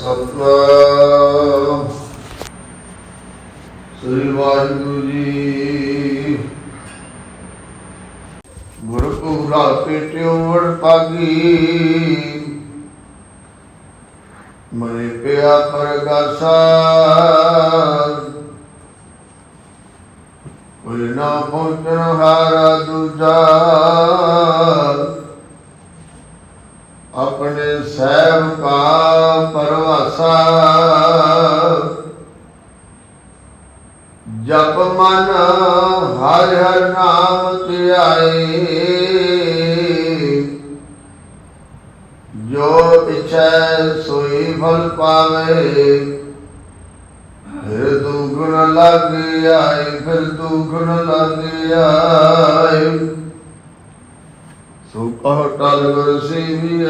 ਸਤਨਾਮ ਸ੍ਰੀ ਵਾਹਿਗੁਰੂ ਜੀ ਗੁਰ ਪੂਰਾ ਪੇਟਿਓ ਵੜ ਪਾਗੀ ਮਰੇ ਪਿਆ ਪਰਗਾਸਾ ਕੋਈ ਨਾ ਪਹੁੰਚਣ ਹਾਰਾ ਦੂਜਾ ਆਪਣੇ ਸਹਿਬ ਕਾ ਪਰਵਾਸਾ। ਜਪ ਮਨ ਹਰ ਹਰ ਨਾਮ ਧਿਆਏ। ਜੋ ਇਛੈ ਸੋਈ ਫਲ ਪਾਵੇ, ਫਿਰ ਦੁਗਣ ਲੱਗ ਆਏ, ਫਿਰ ਦੁਗਣ ਲੱਗ ਆਏ। ਤੂੰ ਕਹ ਟਲ ਗੁਰ ਸੇਵੀਐ